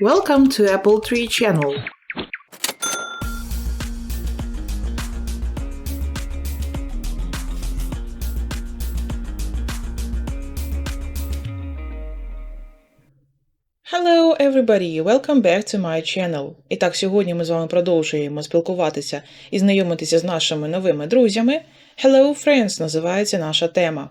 Welcome to Apple Tree channel. Hello everybody! Welcome back to my channel. І так, сьогодні ми з вами продовжуємо спілкуватися і знайомитися з нашими новими друзями. Hello Friends називається наша тема.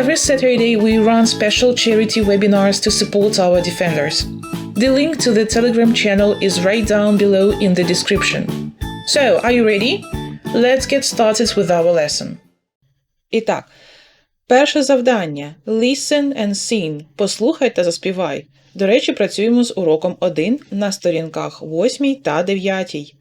Every Saturday, we run special charity webinars to support our defenders. The link to the Telegram channel is right down below in the description. So, are you ready? Let's get started with our lesson. І перше завдання Listen and sing. Послухай та заспівай. До речі, працюємо з уроком 1 на сторінках 8 та 9.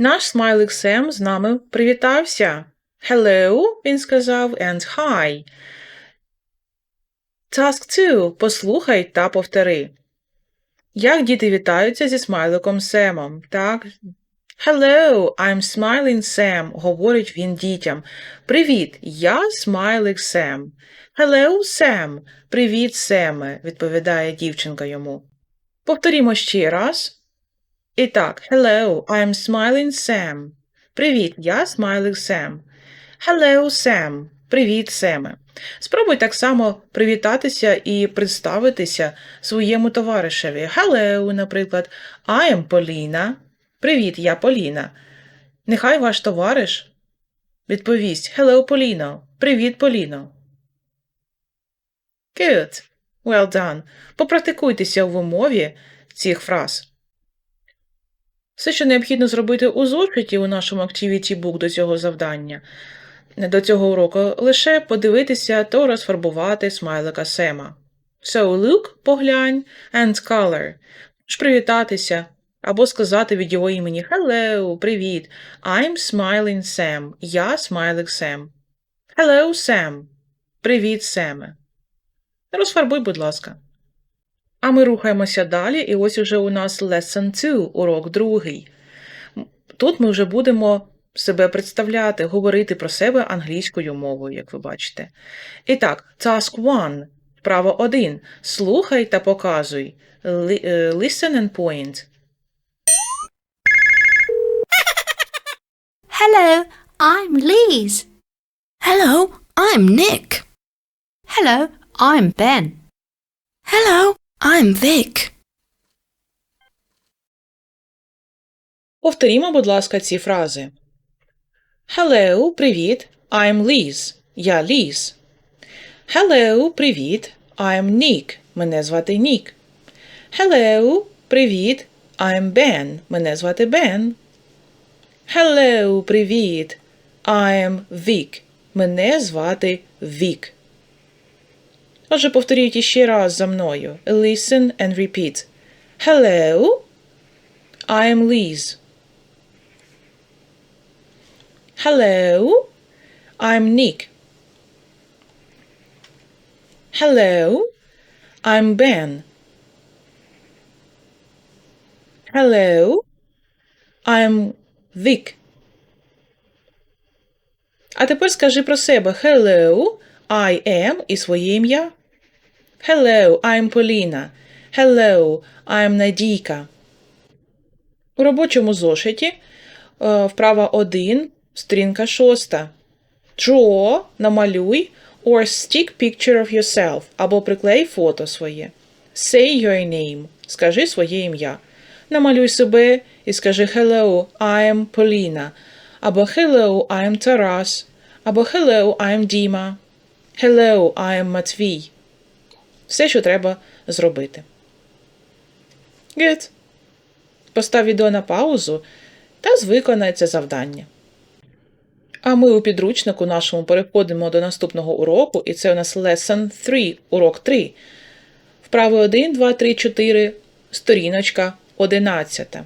Наш смайлик Сем з нами привітався. Hello, він сказав, and hi. Task 2. Послухай та повтори. Як діти вітаються зі смайликом Семом? Так. Hello, I'm smiling Sam, говорить він дітям. Привіт, я смайлик Сем. Hello, Sam. Привіт, Семе, відповідає дівчинка йому. Повторімо ще раз. І так, hello, I'm smiling Sam. Привіт, я смайлик Сем. Hello, Sam. Привіт, Семе. Спробуй так само привітатися і представитися своєму товаришеві. Hello, наприклад, I am Поліна. Привіт, я Поліна. Нехай ваш товариш відповість Hello, Поліно. Привіт, Поліно. Good. Well done. Попрактикуйтеся в умові цих фраз. Все, що необхідно зробити у зошиті у нашому Activity Book до цього завдання, до цього уроку, лише подивитися та розфарбувати смайлика Сема. So look, поглянь, and color. Можеш привітатися або сказати від його імені Hello, привіт. I'm smiling Sam. Я смайлик Сем. Hello, Sam. Привіт, Семе. Розфарбуй, будь ласка. А ми рухаємося далі, і ось уже у нас lesson 2, урок другий. Тут ми вже будемо себе представляти, говорити про себе англійською мовою, як ви бачите. І так, task 1, вправо 1. Слухай та показуй. Е, Listen and point. Hello, I'm Liz. Hello, I'm Nick. Hello, I'm Ben. Hello, I'm Vic. Повторімо, будь ласка, ці фрази. Hello, привіт. I'm Liz. Я Ліз. Hello, привіт. I'm Nick. Мене звати Нік. Hello, привіт. I'm Ben. Мене звати Бен. Hello, привіт. I'm Vic. Мене звати Вік. Отже, повторіть іще раз за мною. Listen and repeat. Hello, I'm Liz. Hello, I'm Nick. Hello, I'm Ben. Hello, I'm Vic. А тепер скажи про себе Hello, I am і своє ім'я. Hello, I'm Поліна. Hello, I'm Надійка. У робочому зошиті е, вправа 1 Сторінка шоста. Draw – намалюй or stick picture of yourself або приклей фото своє. Say your name – скажи своє ім'я. Намалюй себе і скажи Hello, I'm Polina. Або Hello, I'm Taras. Або Hello, I'm Діма. Hello, I'm Матвій. Все, що треба зробити. Good. Постав відео на паузу та виконай це завдання. А ми у підручнику нашому переходимо до наступного уроку, і це у нас Lesson 3, урок 3. Вправи 1, 2, 3, 4, сторіночка 11.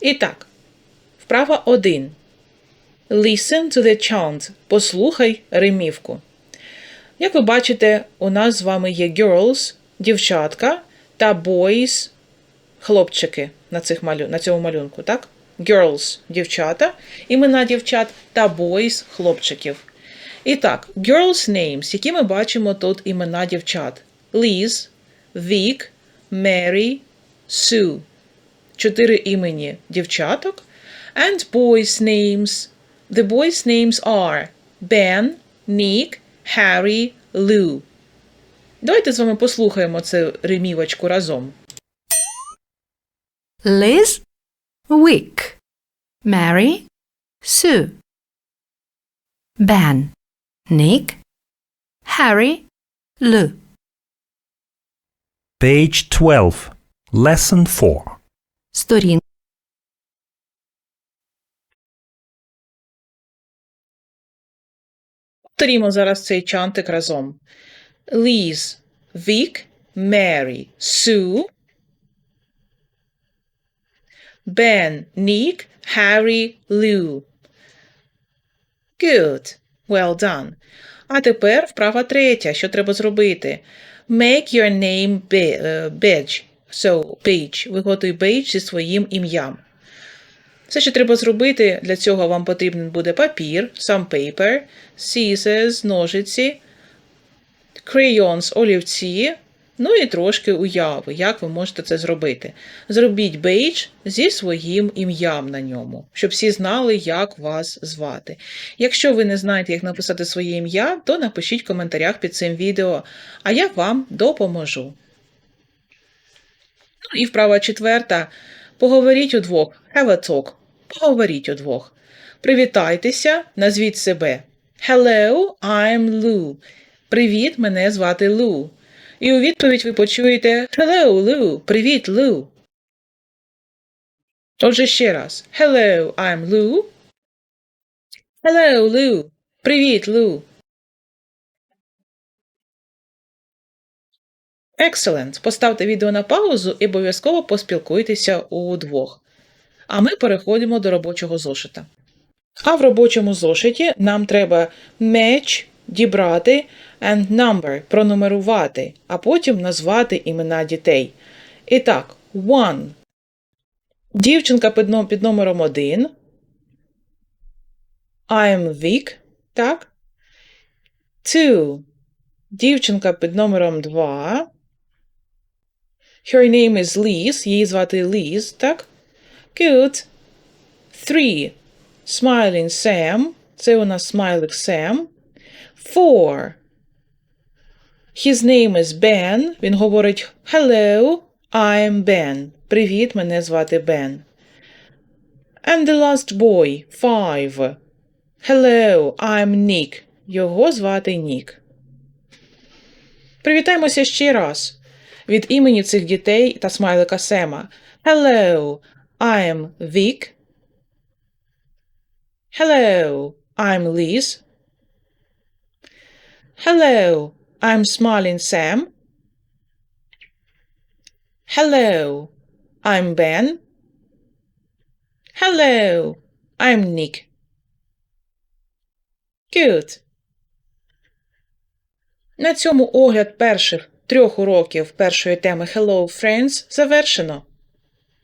І так, вправа 1. Listen to the chant. Послухай римівку. Як ви бачите, у нас з вами є girls, дівчатка та boys, хлопчики на, цих малю... на цьому малюнку, так? Girls – дівчата, імена дівчат та boys – хлопчиків. І так, girls names, які ми бачимо тут імена дівчат. Liz, Vic, Mary, Sue. Чотири імені дівчаток. And boys names. The boys names are Ben, Nick, Harry, Lou. Давайте з вами послухаємо цю римівочку разом. Liz, Wick, Mary, Sue, Ben, Nick, Harry, Lou. Page 12. Lesson 4. Сторін. Повторімо зараз цей чантик разом. Liz, Vic, Mary, Sue, Ben, Nick, Harry, Lou. Good. Well done. А тепер вправа третя. Що треба зробити? Make your name ba- е, badge. So, badge. Виготуй badge зі своїм ім'ям. Все, що треба зробити, для цього вам потрібен буде папір, some paper, scissors, ножиці, crayons, олівці, ну і трошки уяви, як ви можете це зробити. Зробіть бейдж зі своїм ім'ям на ньому, щоб всі знали, як вас звати. Якщо ви не знаєте, як написати своє ім'я, то напишіть в коментарях під цим відео, а я вам допоможу. Ну і вправа четверта. Поговоріть удвох. Have a talk. Поговоріть удвох. Привітайтеся, назвіть себе. Hello, I'm Lou. Привіт, мене звати Лу. І у відповідь ви почуєте Hello, Lou. Привіт, Лу. Отже, ще раз. Hello, I'm Lou. Hello, Lou. Привіт, Лу. Excellent. Поставте відео на паузу і обов'язково поспілкуйтеся удвох. А ми переходимо до робочого зошита. А в робочому зошиті нам треба match, дібрати and number пронумерувати, а потім назвати імена дітей. І так, one. Дівчинка під, ном- під номером 1. I'm Vic. Так. Two. Дівчинка під номером 2. Her name is Liz. Її звати Liz, так? Good. Three. Smiling Sam. Це у нас смайлик Sam. Four. His name is Ben. Він говорить Hello, I'm Ben. Привіт, мене звати Бен. And the last boy. Five. Hello, I'm Nick. Його звати Нік. Привітаємося ще раз. Від імені цих дітей та смайлика Сема. Hello, I'm Vic. Hello, I'm Liz. Hello, I'm Smiling Sam. Hello, I'm Ben. Hello, I'm Nick. Good. На цьому огляд перших трьох уроків першої теми Hello Friends завершено.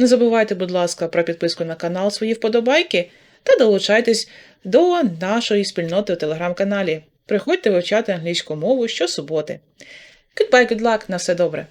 Не забувайте, будь ласка, про підписку на канал, свої вподобайки та долучайтесь до нашої спільноти у телеграм-каналі. Приходьте вивчати англійську мову щосуботи. Goodbye, good luck, на все добре!